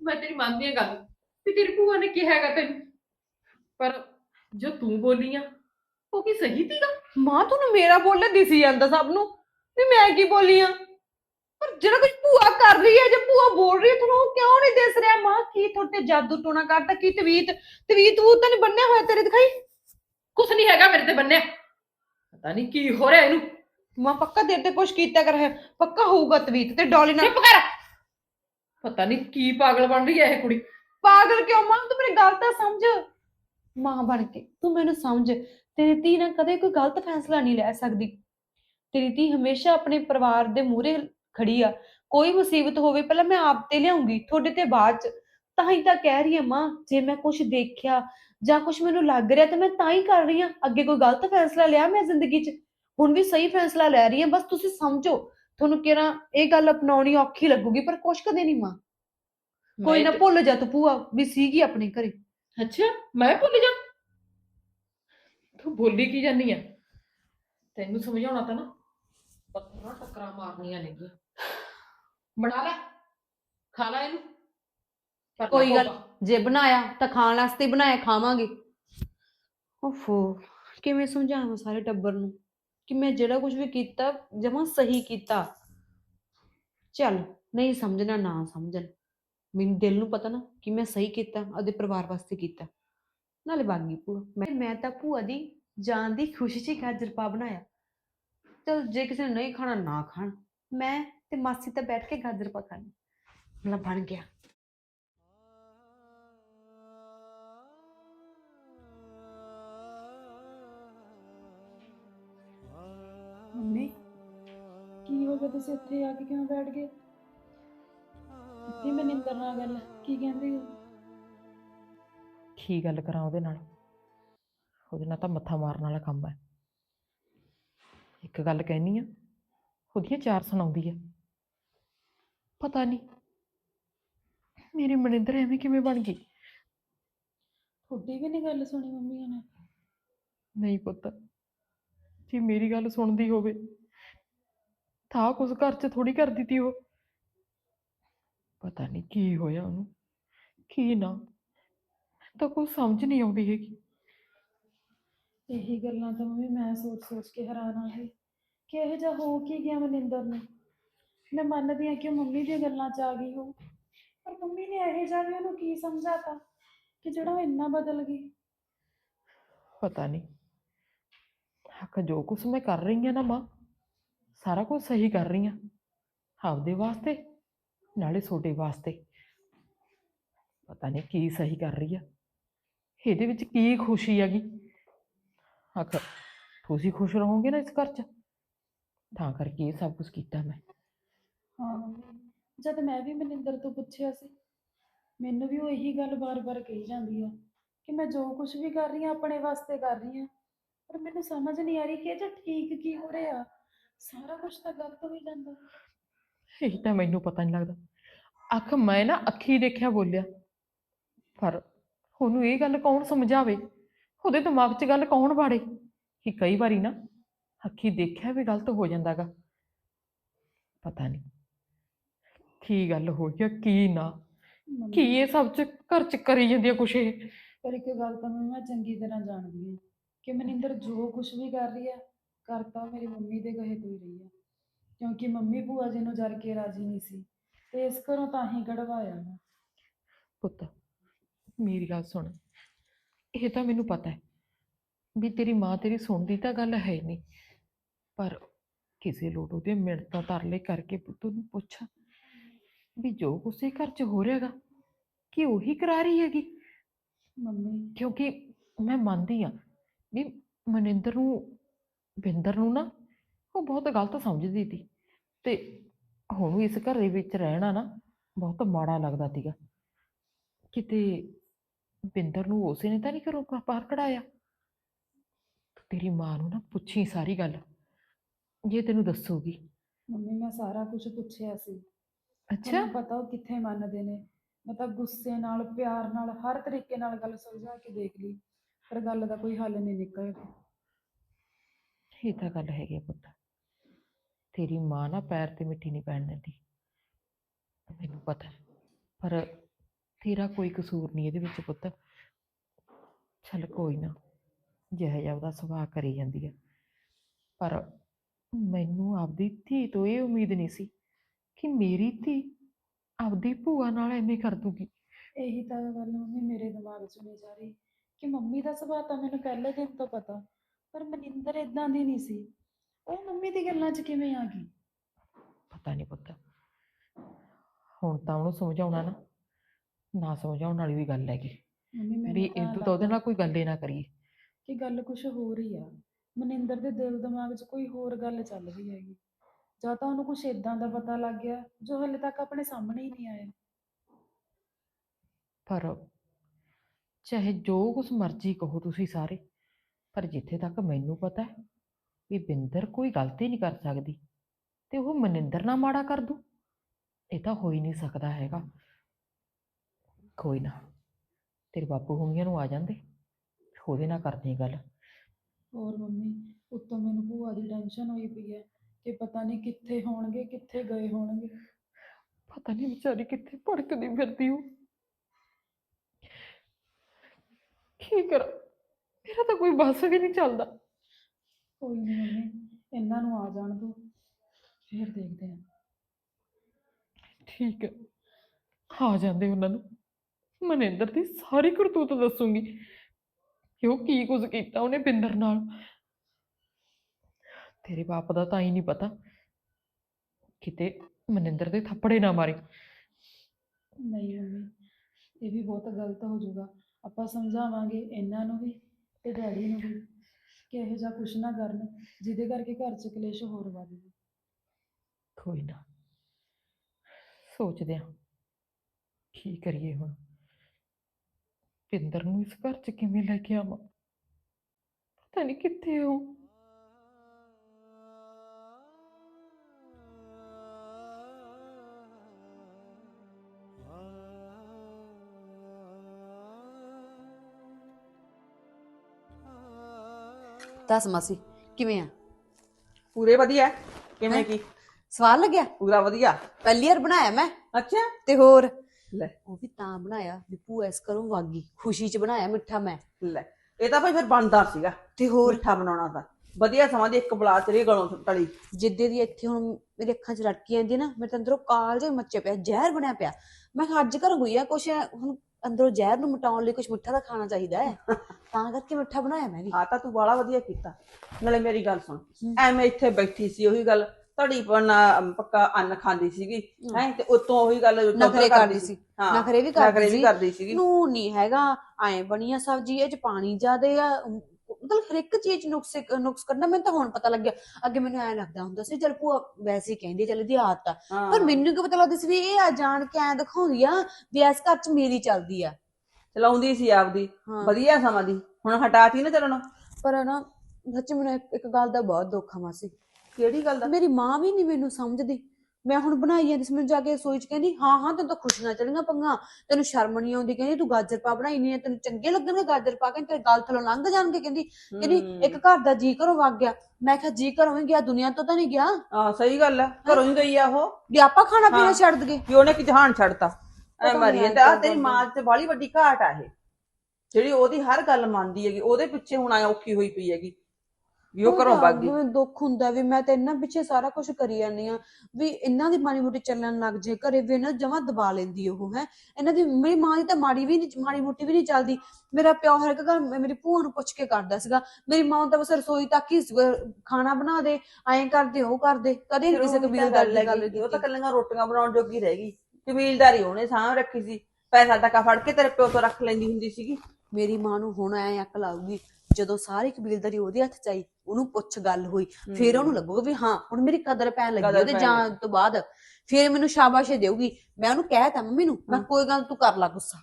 ਮੈਂ ਤੇਰੀ ਮੰਨਦੀ ਹਾਂ ਗੱਲ ਵੀ ਤੇਰੀ ਭੂਆ ਨੇ ਕਿਹਾ ਹੈਗਾ ਤੈਨੂੰ। ਪਰ ਜੋ ਤੂੰ ਬੋਲੀ ਆ ਉਹ ਕੀ ਸਹੀ ਸੀਗਾ? ਮਾਂ ਤੁਹਾਨੂੰ ਮੇਰਾ ਬੋਲੇ ਦਿਸੀ ਜਾਂਦਾ ਸਭ ਨੂੰ। ਵੀ ਮੈਂ ਕੀ ਬੋਲੀ ਆ? ਜਿਹੜਾ ਕੁਝ ਭੂਆ ਕਰ ਰਹੀ ਹੈ ਜੇ ਭੂਆ ਬੋਲ ਰਹੀ ਹੈ ਤੁਹਾਨੂੰ ਉਹ ਕਿਉਂ ਨਹੀਂ ਦਿਸ ਰਿਹਾ? ਮਾਂ ਕੀ ਤੁਹਾਡੇ ਤੇ ਜਾਦੂ ਟੋਣਾ ਕਰਤਾ? ਕੀ ਤਵੀਤ ਤਵੀਤ ਉਹ ਤਾਂ ਨਹੀਂ ਬੰਨਿਆ ਹੋਇਆ ਤੇਰੇ ਦਿਖਾਈ? ਕੁਛ ਨਹੀਂ ਹੈਗਾ ਮੇਰੇ ਤੇ ਬੰਨਿਆ। ਪਤਾ ਨਹੀਂ ਕੀ ਹੋ ਰਿਹਾ ਇਹਨੂੰ। ਮਾਂ ਪੱਕਾ ਤੇਰੇ ਤੇ ਕੁਝ ਕੀਤਾ ਕਰ ਹੈ ਪੱਕਾ ਹੋਊਗਾ ਤਵੀਤ ਤੇ ਡੋਲੀ ਨਾਲ। ਚੁੱਪ ਕਰ। ਪਤਾ ਨਹੀਂ ਕੀ ਪਾਗਲ ਬਣ ਰਹੀ ਹੈ ਇਹ ਕੁੜੀ। ਪਾਗਲ ਕਿਉਂ? ਮਾਂ ਤੂੰ ਮੇਰੀ ਗੱਲ ਤਾਂ ਸਮਝ। ਮਾਂ ਬਣ ਕੇ ਤੂੰ ਮੈਨੂੰ ਸਮਝ। ਤੇਰੀ ਧੀ ਨਾ ਕਦੇ ਕੋਈ ਗਲਤ ਫੈਸਲਾ ਨਹੀਂ ਲੈ ਸਕਦੀ। ਤੇਰੀ ਧੀ ਹਮੇਸ਼ਾ ਆਪਣੇ ਪਰਿਵਾਰ ਦੇ ਮੂਹਰੇ ਖੜੀ ਆ। ਕੋਈ ਮੁਸੀਬਤ ਹੋਵੇ ਪਹਿਲਾਂ ਮੈਂ ਆਪ ਤੇ ਲਿਆਉਂਗੀ ਤੁਹਾਡੇ ਤੇ ਬਾਅਦ ਚ। ਤਾਂ ਹੀ ਤਾਂ ਕਹਿ ਰਹੀ ਹਾਂ ਮਾਂ ਜੇ ਮੈਂ ਕੁਝ ਦੇਖਿਆ ਜਾਂ ਕੁਝ ਮੈਨੂੰ ਲੱਗ ਰਿਹਾ ਤਾਂ ਮੈਂ ਤਾਂ ਹੀ ਕਰ ਰਹੀ ਹਾਂ ਅੱਗੇ ਕੋਈ ਗਲਤ ਫੈਸਲਾ ਲਿਆ ਮੈਂ ਜ਼ਿੰਦਗੀ 'ਚ? ਹੁਣ ਵੀ ਸਹੀ ਫੈਸਲਾ ਲੈ ਰਹੀ ਹਾਂ ਬਸ ਤੁਸੀਂ ਸਮਝੋ। ਤੁਹਾਨੂੰ ਕਿਹੜਾ ਇਹ ਗੱਲ ਅਪਣਾਉਣੀ ਔਖੀ ਲੱਗੂਗੀ ਪਰ ਕੁਛ ਕਦੇ ਨਹੀਂ ਮਾਂ। ਕੋਈ ਨਾ ਭੁੱਲ ਜਾ ਤੂੰ ਭੂਆ ਵੀ ਸੀਗੀ ਆਪਣੇ ਘਰੇ। ਅੱਛਾ ਮੈਂ ਭੁੱਲ ਜਾ? ਤੂੰ ਬੋਲੀ ਕੀ ਜਾਨੀ ਆ? ਤੈਨੂੰ ਸਮਝਾਉਣਾ ਤਾਂ ਨਾ। ਪੱਥਰਾਂ ਟੱਕਰਾਂ ਮਾਰਨੀਆਂ ਨੇਗੀਆਂ। ਬਣਾ ਲੈ। ਖਾ ਲੈ ਇਹਨੂੰ। ਪਰ ਨਾ ਕੋਈ ਗੱਲ- ਭੋਗਾ। ਜੇ ਬਣਾਇਆ ਤਾਂ ਖਾਣ ਵਾਸਤੇ ਹੀ ਬਣਾਇਆ ਖਾਵਾਂਗੇ। ਓਫੋ ਕਿਵੇਂ ਸਮਝਾਵਾਂ ਸਾਰੇ ਟੱਬਰ ਨੂੰ ਕਿ ਮੈਂ ਜਿਹੜਾ ਕੁਝ ਵੀ ਕੀਤਾ ਜਮਾਂ ਸਹੀ ਕੀਤਾ। ਚੱਲ ਨਹੀਂ ਸਮਝਣਾ ਨਾ ਸਮਝਣ। ਮੈਨੂੰ ਦਿਲ ਨੂੰ ਪਤਾ ਨਾ ਕਿ ਮੈਂ ਸਹੀ ਕੀਤਾ ਆਪਦੇ ਪਰਿਵਾਰ ਵਾਸਤੇ ਕੀਤਾ। ਨਾਲੇ ਬਾਗੀ ਭੂਆ। ਮੈਂ ਮੈਂ ਤਾਂ ਭੂਆ ਦੀ ਜਾਨ ਦੀ ਖੁਸ਼ੀ 'ਚ ਹੀ ਗਾਜਰ ਪਾ ਬਣਾਇਆ। ਚਲ ਜੇ ਕਿਸੇ ਨੇ ਨਹੀਂ ਖਾਣਾ ਨਾ ਖਾਣ। ਮੈਂ ਤੇ ਮਾਸੀ ਤਾਂ ਬੈਠ ਕੇ ਗਾਜਰ ਪਾ ਖਾਣੀ ਮਤਲਬ ਬਣ ਗਿਆ। ਮੰਮੀ ਕੀ ਹੋ ਗਿਆ? ਤੁਸੀਂ ਇੱਥੇ ਆ ਕੇ ਕਿਉਂ ਬੈਠ ਗਏ? ਕੀ ਮਨਿੰਦਰ ਨਾਲ ਗੱਲ ਕੀ ਕਹਿੰਦੇ ਹੋ? ਕੀ ਗੱਲ ਕਰਾਂ ਉਹਦੇ ਨਾਲ? ਉਹਦੇ ਨਾਲ ਤਾਂ ਮੱਥਾ ਮਾਰਨ ਵਾਲਾ ਕੰਮ ਹੈ। ਇੱਕ ਗੱਲ ਕਹਿਨੀ ਆ ਉਹਦੀਆਂ ਚਾਰ ਸੁਣਾਉਂਦੀ ਆ। ਪਤਾ ਨਹੀਂ ਮੇਰੀ ਮਨਿੰਦਰ ਐਵੇਂ ਕਿਵੇਂ ਬਣ ਗਈ? ਤੁਹਾਡੀ ਵੀ ਨਹੀਂ ਗੱਲ ਸੁਣੀ ਮੰਮੀ ਨੇ? ਨਹੀਂ ਪੁੱਤ ਜੇ ਮੇਰੀ ਗੱਲ ਸੁਣਦੀ ਹੋਵੇ ਤਾਂ ਕੁਝ ਘਰ 'ਚ ਥੋੜੀ ਕਰਦੀ ਤੀ ਉਹ। ਪਤਾ ਨਹੀਂ ਕੀ ਹੋਇਆ ਉਹਨੂੰ ਕੀ ਨਾ ਤਾਂ ਕੁਝ ਸਮਝ ਨਹੀਂ ਆਉਂਦੀ ਹੈਗੀ। ਇਹੀ ਗੱਲਾਂ ਤਾਂ ਮੰਮੀ ਮੈਂ ਸੋਚ ਸੋਚ ਕੇ ਹੈਰਾਨ ਆ ਗਈ। ਕਿ ਇਹ ਜਿਹਾ ਹੋ ਕੀ ਗਿਆ ਮਨਿੰਦਰ ਨੂੰ? ਮੈਂ ਮੰਨਦੀ ਹਾਂ ਕਿ ਉਹ ਮੰਮੀ ਦੀਆਂ ਗੱਲਾਂ 'ਚ ਆ ਗਈ ਹੋ ਪਰ ਮੰਮੀ ਨੇ ਇਹ ਜਿਹਾ ਵੀ ਉਹਨੂੰ ਕੀ ਸਮਝਾਤਾ ਕਿ ਜਿਹੜਾ ਉਹ ਇੰਨਾ ਬਦਲ ਗਈ? ਪਤਾ ਨਹੀਂ। ਹੱਕ ਜੋ ਕੁਛ ਮੈਂ ਕਰ ਰਹੀ ਹਾਂ ਨਾ ਮਾਂ, ਸਾਰਾ ਕੁਝ ਸਹੀ ਕਰ ਰਹੀ ਹਾਂ, ਆਪਦੇ ਵਾਸਤੇ, ਨਾਲੇ ਤੁਹਾਡੇ ਵਾਸਤੇ। ਪਤਾ ਨਹੀਂ ਕੀ ਸਹੀ ਕਰ ਰਹੀ ਆ। ਇਹਦੇ ਵਿੱਚ ਕੀ ਖੁਸ਼ੀ ਹੈਗੀ? ਹੱਕ ਤੁਸੀਂ ਖੁਸ਼ ਰਹੋਗੇ ਨਾ ਇਸ ਘਰ 'ਚ? ਤਾਂ ਕਰਕੇ ਇਹ ਸਭ ਕੁਝ ਕੀਤਾ ਮੈਂ। ਹਾਂ। ਮੰਮੀ ਜਦ ਮੈਂ ਵੀ ਮਨਿੰਦਰ ਤੋਂ ਪੁੱਛਿਆ ਸੀ, ਮੈਨੂੰ ਵੀ ਉਹ ਇਹੀ ਗੱਲ ਬਾਰ-ਬਾਰ ਕਹੀ ਜਾਂਦੀ ਆ ਕਿ ਮੈਂ ਜੋ ਕੁਝ ਵੀ ਕਰ ਰਹੀ ਹਾਂ, ਆਪਣੇ ਵਾਸਤੇ ਕਰ ਰਹੀ ਹਾਂ। ਪਰ ਮੈਨੂੰ ਸਮਝ ਨਹੀਂ ਆ ਰਹੀ ਕਿ ਇਹ 'ਚ ਠੀਕ ਕੀ ਹੋ ਰਿਹਾ। ਸਾਰਾ ਕੁਝ ਤਾਂ ਗਲਤ ਹੋਈ ਜਾਂਦਾ। ਇਹ ਤਾਂ ਮੈਨੂੰ ਪਤਾ ਨਹੀਂ ਲੱਗਦਾ। ਅੱਖ ਮੈਂ ਨਾ ਅੱਖੀ ਦੇਖਿਆ ਬੋਲਿਆ। ਪਰ ਉਹਨੂੰ ਇਹ ਗੱਲ ਕੌਣ ਸਮਝਾਵੇ? ਉਹਦੇ ਦਿਮਾਗ 'ਚ ਗੱਲ ਕੌਣ ਵਾੜੇ? ਕਿ ਕਈ ਵਾਰੀ ਨਾ ਅੱਖੀ ਦੇਖਿਆ ਵੀ ਗਲਤ ਹੋ ਜਾਂਦਾਗਾ। ਪਤਾ ਨਹੀਂ। ਕੀ ਗੱਲ ਹੋ ਗਈ ਆ, ਕੀ ਨਾ? ਕੀ ਮੰਮੀ, ਇਹ ਸਭ 'ਚ ਘਰ 'ਚ ਕਰੀ ਜਾਂਦੀ ਆ ਕੁਛ ਇਹ? ਪਰ ਇੱਕ ਗੱਲ ਤਾਂ ਮੈਂ ਚੰਗੀ ਤਰ੍ਹਾਂ ਜਾਣਦੀ ਹਾਂ ਕਿ ਮਨਿੰਦਰ ਜੋ ਕੁਝ ਵੀ ਕਰ ਰਹੀ ਆ ਕਰਤਾ ਮੇਰੀ ਮੰਮੀ ਦੇ ਕਹੇ ਤੋਂ ਹੀ ਰਹੀ ਆ। ਕਿਉਂਕਿ ਮੰਮੀ ਭੂਆ ਜੀ ਨੂੰ ਜਰ ਕੇ ਰਾਜੀ ਨਹੀਂ ਸੀ ਤੇ ਇਸ ਘਰੋਂ ਤਾਂ ਹੀ ਕਢਵਾਇਆ ਵਾ ਪੁੱਤ ਮੇਰੀ ਗੱਲ ਸੁਣ। ਇਹ ਤਾਂ ਮੈਨੂੰ ਪਤਾ ਹੈ ਵੀ ਤੇਰੀ ਮਾਂ ਤੇਰੀ ਸੁਣਦੀ ਤਾਂ ਗੱਲ ਹੈ ਨਹੀਂ। ਪਰ ਕਿਸੇ ਲੋਟ ਉਹਦੇ ਮਿੰਟਾਂ ਤਰਲੇ ਕਰਕੇ ਪੁੱਤ ਨੂੰ ਪੁੱਛ। ਵੀ ਜੋ ਕੁਛ ਇਹ ਘਰ 'ਚ ਹੋ ਰਿਹਾਗਾ ਕਿ ਉਹੀ ਕਰਾ ਰਹੀ ਹੈਗੀ? ਮੰਮੀ। ਕਿਉਂਕਿ ਮੈਂ ਮੰਨਦੀ ਆ ਵੀ ਮਨਿੰਦਰ ਨੂੰ ਬਿੰਦਰ ਨੂੰ ਨਾ ਉਹ ਬਹੁਤ ਗਲਤ ਸਮਝਦੀ ਸੀ ਤੇ ਹੁਣ ਵੀ ਇਸ ਘਰ ਦੇ ਵਿੱਚ ਰਹਿਣਾ ਨਾ ਬਹੁਤ ਮਾੜਾ ਲੱਗਦਾ ਸੀਗਾ। ਕਿਤੇ ਬਿੰਦਰ ਨੂੰ ਉਸੇ ਨੇ ਤਾਂ ਨਹੀਂ ਘਰੋਂ ਬਾਹਰ ਕਢਾਇਆ? ਤੇਰੀ ਮਾਂ ਨੂੰ ਨਾ ਪੁੱਛੀ ਸਾਰੀ ਗੱਲ ਜੇ ਤੈਨੂੰ ਦੱਸੂਗੀ। ਮੰਮੀ ਮੈਂ ਸਾਰਾ ਕੁਝ ਪੁੱਛਿਆ ਸੀ। ਅੱਛਾ। ਮੈਨੂੰ ਪਤਾ ਉਹ ਕਿੱਥੇ ਮੰਨਦੇ ਨੇ। ਮੈਂ ਤਾਂ ਗੁੱਸੇ ਨਾਲ ਪਿਆਰ ਨਾਲ ਹਰ ਤਰੀਕੇ ਨਾਲ ਗੱਲ ਸੁਲਝਾ ਕੇ ਦੇਖ ਲਈ ਪਰ ਗੱਲ ਦਾ ਕੋਈ ਹੱਲ ਨਹੀਂ ਨਿਕਲ ਇਹ ਤਾਂ ਗੱਲ ਹੈਗੀ ਆ ਪੁੱਤ। ਤੇਰੀ ਮਾਂ ਨਾ ਪੈਰ ਤੇ ਮਿੱਟੀ ਨਹੀਂ ਪੈਣ ਦਿੰਦੀ। ਮੈਨੂੰ ਪਤਾ ਹੈ। ਪਰ ਤੇਰਾ ਕੋਈ ਕਸੂਰ ਨਹੀਂ ਇਹਦੇ ਵਿੱਚ ਪੁੱਤ। ਚੱਲ ਕੋਈ ਨਾ ਜਿਹੋ ਜਿਹਾ ਉਹਦਾ ਸੁਭਾਅ ਕਰੀ ਜਾਂਦੀ ਹੈ ਪਰ ਮੈਨੂੰ ਆਪਦੀ ਧੀ ਤੋਂ ਇਹ ਉਮੀਦ ਨਹੀਂ ਸੀ ਕਿ ਮੇਰੀ ਧੀ ਆਪਦੀ ਭੂਆ ਨਾਲ ਐਵੇਂ ਕਰ ਦੂਗੀ। ਇਹੀ ਤਾਂ ਗੱਲ ਮੰਮੀ ਮੇਰੇ ਦਿਮਾਗ 'ਚ ਨਹੀਂ ਜਾ ਰਹੀ ਕਿ ਮੰਮੀ ਦਾ ਸੁਭਾਅ ਤਾਂ ਮੈਨੂੰ ਪਹਿਲੇ ਦਿਨ ਤੋਂ ਪਤਾ ਪਰ ਮਨਿੰਦਰ ਇਦਾਂ ਦੀ ਨਹੀਂ ਸੀ। ਉਹ ਮੰਮੀ ਦੀ ਗੱਲਾਂ 'ਚ ਕਿਵੇਂ ਆ ਗਈ? ਪਤਾ ਨਹੀਂ ਪੁੱਤ। ਹੁਣ ਤਾਂ ਉਹਨੂੰ ਸਮਝਾਉਣਾ ਨਾ ਨਾ ਸਮਝਾਉਣ ਵਾਲੀ ਵੀ ਗੱਲ ਹੈਗੀ। ਮੰਮੀ ਮੈਨੂੰ ਵੀ ਤਾਂ ਇਦੋਂ ਤਾਂ ਉਹਦੇ ਨਾਲ ਕੋਈ ਗੱਲ ਹੀ ਨਾ ਕਰੀਏ। ਕਿ ਗੱਲ ਕੁਝ ਹੋਰ ਹੀ ਆ। ਮਨਿੰਦਰ ਦੇ ਦਿਲ ਦਿਮਾਗ 'ਚ ਕੋਈ ਹੋਰ ਗੱਲ ਚੱਲ ਰਹੀ ਹੈਗੀ। ਜਾਂ ਤਾਂ ਉਹਨੂੰ ਕੁਝ ਇਦਾਂ ਦਾ ਪਤਾ ਲੱਗ ਗਿਆ ਜੋ ਹਲੇ ਤੱਕ ਆਪਣੇ ਸਾਹਮਣੇ ਹੀ ਨਹੀਂ ਆਇਆ। ਪਰ ਚਾਹੇ ਜੋ ਕੁਛ ਮਰਜ਼ੀ ਕਹੋ ਤੁਸੀਂ ਸਾਰੇ ਪਰ ਜਿੱਥੇ ਤੱਕ ਮੈਨੂੰ ਪਤਾ ਹੈ ਵੀ ਬਿੰਦਰ ਕੋਈ ਗਲਤੀ ਨਹੀਂ ਕਰ ਸਕਦੀ ਤੇ ਉਹ ਮਨਿੰਦਰ ਨਾਲ ਮਾੜਾ ਕਰ ਦੂ। ਇਹ ਤਾਂ ਹੋ ਹੀ ਨਹੀਂ ਸਕਦਾ ਹੈਗਾ। ਕੋਈ ਨਾ ਤੇਰੇ ਬਾਪੂ ਹੁਣੀਆਂ ਨੂੰ ਆ ਜਾਂਦੇ ਉਹਦੇ ਨਾਲ ਕਰਨੀ ਗੱਲ। ਹੋਰ ਮੰਮੀ ਉੱਤੋਂ ਮੈਨੂੰ ਭੂਆ ਦੀ ਟੈਨਸ਼ਨ ਹੋਈ ਪਈ ਹੈ। ਕਿ ਪਤਾ ਨਹੀਂ ਕਿੱਥੇ ਹੋਣਗੇ ਕਿੱਥੇ ਗਏ ਹੋਣਗੇ। ਪਤਾ ਨਹੀਂ ਵਿਚਾਰੀ ਕਿੱਥੇ ਭੜਕਦੀ ਫਿਰਦੀ ਉਹ ਕੀ ਕਰਾਂ? ਮੇਰਾ ਤਾਂ ਕੋਈ ਬੱਸ ਵੀ ਨਹੀਂ ਚੱਲਦਾ। ਕੋਈ ਨਹੀਂ ਮੰਮੀ ਇਹਨਾਂ ਨੂੰ ਆ ਜਾਣ ਦੋ ਫਿਰ ਦੇਖਦੇ ਹਾਂ। ਠੀਕ ਹੈ। ਆ ਜਾਂਦੇ ਉਹਨਾਂ ਨੂੰ। ਮਨਿੰਦਰ ਦੀ ਸਾਰੀ ਕਰਤੂਤ ਦੱਸੂਗੀ। ਕਿ ਉਹ ਕੀ ਕੁਝ ਕੀਤਾ ਉਹਨੇ ਬਿੰਦਰ ਨਾਲ। ਤੇਰੇ ਬਾਪ ਦਾ ਤਾਂ ਹੀ ਨਹੀਂ ਪਤਾ। ਕਿਤੇ ਮਨਿੰਦਰ ਦੇ ਥੱਪੜੇ ਨਾ ਮਾਰੇ। ਨਹੀਂ ਮੰਮੀ ਇਹ ਵੀ ਬਹੁਤ ਗਲਤ ਹੋ ਜਾਊਗਾ। ਆਪਾਂ ਸਮਝਾਵਾਂਗੇ ਇਹਨਾਂ ਨੂੰ ਵੀ ਤੇ ਡੈਡੀ ਨੂੰ ਵੀ ਕਿ ਇਹੋ ਜਿਹਾ ਕੁਛ ਨਾ ਕਰਨ ਜਿਹਦੇ ਕਰਕੇ ਘਰ 'ਚ ਕਲੇਸ਼ ਹੋਰ ਵੱਧ ਜਾਵੇ ਕੋਈ ਨਾ ਸੋਚਦੇ ਹਾਂ ਕੀ ਕਰੀਏ ਹੁਣ। ਪਿੰਦਰ ਨੂੰ ਇਸ ਘਰ 'ਚ ਕਿਵੇਂ ਲੈ ਕੇ ਆਵਾਂ? ਪਤਾ ਨਹੀਂ ਕਿੱਥੇ ਹੈ ਦੱਸ ਮਾਸੀ ਕਿਵੇਂ ਆ? ਪੂਰੇ ਵਧੀਆ ਕਿਵੇਂ? ਕੀ? ਸਵਾਦ ਲੱਗਿਆ? ਪੂਰਾ ਵਧੀਆ। ਪਹਿਲੀ ਵਾਰ ਬਣਾਇਆ ਮੈਂ। ਅੱਛਾ। ਤੇ ਹੋਰ? ਲੈ। ਉਹ ਵੀ ਤਾਂ ਬਣਾਇਆ ਵੀ ਭੂਆ ਇਸ ਕਰੋ ਵਾਗੀ। ਖੁਸ਼ੀ ਚ ਬਣਾਇਆ ਮਿੱਠਾ ਮੈਂ। ਲੈ ਇਹ ਤਾਂ ਭਾਈ ਫਿਰ ਬਣਦਾ ਸੀਗਾ। ਤੇ ਹੋਰ? ਮਿੱਠਾ ਬਣਾਉਣਾ ਤਾਂ। ਵਧੀਆ ਸਮਾਂ ਦੀ ਇੱਕ ਬਲਾ ਤੇਰੀ ਗਲੋਂ ਟਲੀ ਜਿੱਦੇ ਦੀ ਇੱਥੇ ਹੁਣ ਮੇਰੇ ਅੱਖਾਂ 'ਚ ਰੜਕੀ ਆਂਦੀ ਨਾ ਮੇਰੇ ਤਾਂ ਅੰਦਰੋਂ ਕਾਲ ਜਿਹਾ ਮੱਚੇ ਪਿਆ ਜ਼ਹਿਰ ਬਣਿਆ ਪਿਆ। ਮੈਂ ਕਿਹਾ ਅੱਜ ਘਰ ਹੋਈ ਆ ਕੁਛ ਹੁਣ ਅੰਦਰੋਂ ਜ਼ਹਿਰ ਨੂੰ ਮਿਟਾਉਣ ਲਈ ਕੁਛ ਮਿੱਠਾ ਤਾਂ ਖਾਣਾ ਚਾਹੀਦਾ ਹੈ। ਤਾਂ ਕਰਕੇ ਮਿੱਠਾ ਬਣਾਇਆ ਮੈਂ ਵੀ। ਆ ਤਾਂ ਤੂੰ ਬਾਲਾ ਵਧੀਆ ਕੀਤਾ। ਨਾਲੇ ਮੇਰੀ ਗੱਲ ਸੁਣ ਐਵੇਂ ਇੱਥੇ ਬੈਠੀ ਸੀ ਉਹੀ ਗੱਲ ਧੜੀ ਪਨਾ ਪੱਕਾ ਅੰਨ ਖਾਂਦੀ ਸੀਗੀ। ਹੈ। ਤੇ ਉਤੋਂ ਉਹੀ ਗੱਲ ਨਖਰੇ ਕਰਦੀ ਸੀ। ਨਖਰੇ ਵੀ ਨਖਰੇ ਕਰਦੀ ਵੀ ਸੀ। ਕਰਦੀ ਸੀਗੀ। ਨੂੰ ਨਹੀਂ ਹੈਗਾ ਐ ਬਣੀ ਆ ਸਬਜ਼ੀ ਇਹ ਚ ਪਾਣੀ ਜ਼ਿਆਦੇ ਆ ਮਤਲਬ ਹਰ ਇੱਕ ਚੀਜ਼ ਨੁਕਸ ਨੁਕਸ ਕਰਨਾ ਮੈਨੂੰ ਤਾਂ ਹੁਣ ਪਤਾ ਲੱਗਿਆ ਅੱਗੇ ਮੈਨੂੰ ਐ ਲੱਗਦਾ ਹੁੰਦਾ ਸੀ ਚਲ ਭੂਆ ਵੈਸੇ ਹੀ ਕਹਿੰਦੀ ਚੱਲ ਇਹਦੀ ਆਦਤ ਆ। ਪਰ ਮੈਨੂੰ ਕੀ ਪਤਾ ਲੱਗਦਾ ਸੀ ਵੀ ਇਹ ਆ ਜਾਣ ਕੇ ਐ ਦਿਖਾਉਂਦੀ ਆ ਵੀ ਇਸ ਘਰ 'ਚ ਮੇਰੀ ਚੱਲਦੀ ਆ। ਚਲਾਉਂਦੀ ਸੀ ਆਪਦੀ ਹਾਂ। ਵਧੀਆ ਸਮਾਂ ਦੀ ਹੁਣ ਹਟਾਤੀ ਨਾ ਚੱਲਣਾ। ਪਰ ਨਾ ਸੱਚ ਮੈਨੂੰ ਇੱਕ- ਇੱਕ ਗੱਲ ਦਾ ਬਹੁਤ ਦੁੱਖ ਆ ਮਾਸੀ। ਕਿਹੜੀ ਗੱਲ ਦਾ? ਮੇਰੀ ਮਾਂ ਵੀ ਨਹੀਂ ਮੈਨੂੰ ਸਮਝਦੀ। ਮੈਂ ਹੁਣ ਬਣਾਈ ਜਾਂਦੀ ਸੀ ਮੈਨੂੰ ਜਾ ਕੇ ਰਸੋਈ ਚ ਕਹਿੰਦੀ ਹਾਂ ਹਾਂ ਤੈਨੂੰ ਤਾਂ ਖੁਸ਼ੀਆਂ ਚੜੀਆਂ ਪੰਗਾ ਤੈਨੂੰ ਸ਼ਰਮ ਨਹੀਂ ਆਉਂਦੀ ਕਹਿੰਦੀ ਤੂੰ ਗਾਜਰ ਪਾ ਬਣਾਈ ਨਹੀਂ ਤੈਨੂੰ ਚੰਗੇ ਲੱਗਣਗੇ ਗਾਜਰ ਪਾ ਕੇ ਤੇਰੇ ਗਲ ਥਲੋਂ ਲੰਘ ਜਾਣਗੇ ਕਹਿੰਦੀ ਕਹਿੰਦੀ। ਇੱਕ ਘਰ ਦਾ ਜੀ ਘਰੋਂ ਵਗ ਗਿਆ ਮੈਂ ਕਿਹਾ ਜੀ ਘਰੋਂ ਹੀ ਗਿਆ ਦੁਨੀਆ ਤੋਂ ਤਾਂ ਨਹੀਂ ਗਿਆ। ਹਾਂ ਸਹੀ ਗੱਲ ਹੈ ਘਰੋਂ ਹੀ ਗਈ ਆ ਉਹ। ਵੀ ਆਪਾਂ ਖਾਣਾ ਪੀਣਾ। ਛੱਡ ਦਈਏ। ਕਿ ਉਹਨੇ ਕਿ ਜਹਾਨ ਛੱਡਤਾ। ਐ ਪਤਾ ਮਰੀ ਨੀ ਜਾਂਦਾ ਆਹ ਅੱਜ-ਕੱਲ੍ਹ ਤੇਰੀ ਮਾਂ ਤੇ ਬਾਲੀ ਵੱਡੀ ਘਾਟ ਆ ਇਹ। ਜਿਹੜੀ ਉਹਦੀ ਹਰ ਗੱਲ ਮੰਨਦੀ ਹੈਗੀ ਉਹਦੇ ਪਿੱਛੇ ਹੁਣ ਆਇਆ ਔਖੀ ਹੋਈ ਪਈ ਹੈਗੀ। ਵੀ ਉਹ ਘਰੋਂ ਭੱਗ ਗਈ। ਮੈਨੂੰ ਦੁੱਖ ਹੁੰਦਾ ਵੀ ਮੈਂ ਤਾਂ ਇਹਨਾਂ ਪਿੱਛੇ ਸਾਰਾ ਕੁਝ ਕਰੀ ਜਾਂਦੀ ਆ ਵੀ ਇਹਨਾਂ ਦੀ ਮਾੜੀ ਮੋਟੀ ਚੱਲਣ ਲੱਗ ਜੇ ਘਰੇ ਵੀ ਇਹਨਾਂ ਜਮਾ ਦਬਾ ਲੈਂਦੀ ਉਹ ਹੈ। ਇਹਨਾਂ ਦੀ ਮੇਰੀ ਮਾਂ ਦੀ ਤਾਂ ਮਾੜੀ ਵੀ ਨਹੀਂ ਮਾੜੀ ਮੋਟੀ ਵੀ ਨਹੀਂ ਚੱਲਦੀ। ਮੇਰਾ ਪਿਓ ਹਰ ਇੱਕ ਗੱਲ ਮੇਰੀ ਭੂਆ ਨੂੰ ਪੁੱਛ ਕੇ ਕਰਦਾ ਸੀਗਾ। ਮੇਰੀ ਮਾਂ ਤਾਂ ਬਸ ਰਸੋਈ ਤੱਕ ਹੀ ਖਾਣਾ ਬਣਾ ਦੇ ਐਂ ਕਰਦੇ ਉਹ ਕਰਦੇ। ਕਦੇ ਕਿਸੇ ਕਬੀਲਦਾਰ ਦੀ ਗੱਲ ਉਹ ਤਾਂ ਕੱਲੀਆਂ ਰੋਟੀਆਂ ਬਣਾਉਣ ਜੋਗੀ ਰਹਿ ਗਈ। ਕਬੀਲਦਾਰੀ ਉਹਨੇ ਸਾਂਭ ਰੱਖੀ ਸੀ। ਪੈਸਾ ਟਕਾ ਫੜ ਕੇ ਤੇਰੇ ਪਿਓ ਤੋਂ ਰੱਖ ਲੈਂਦੀ ਹੁੰਦੀ ਸੀਗੀ। ਮੇਰੀ ਮਾਂ ਨੂੰ ਹੁਣ ਐ ਅਕਲ ਆਊਗੀ ਜਦੋਂ ਸਾਰੀ ਕਬੀਲਦਾਰੀ ਉਹਦੇ ਹੱਥ ਚ ਆਈ ਉਹਨੂੰ ਪੁੱਛ ਗੱਲ ਹੋਈ। ਫਿਰ ਉਹਨੂੰ ਲੱਗੂਗਾ ਵੀ ਹਾਂ ਹੁਣ ਮੇਰੀ ਕਦਰ ਪੈਣ ਲੱਗੀ ਉਹਦੇ ਜਾਣ ਤੋਂ ਬਾਅਦ। ਫਿਰ ਮੈਨੂੰ ਸ਼ਾਬਾਸ਼ ਦੇਊਗੀ। ਮੈਂ ਉਹਨੂੰ ਕਹਿਤਾ ਮੰਮੀ ਨੂੰ ਮੈਂ। ਕੋਈ ਗੱਲ ਤੂੰ ਕਰ ਲੈ ਗੁੱਸਾ।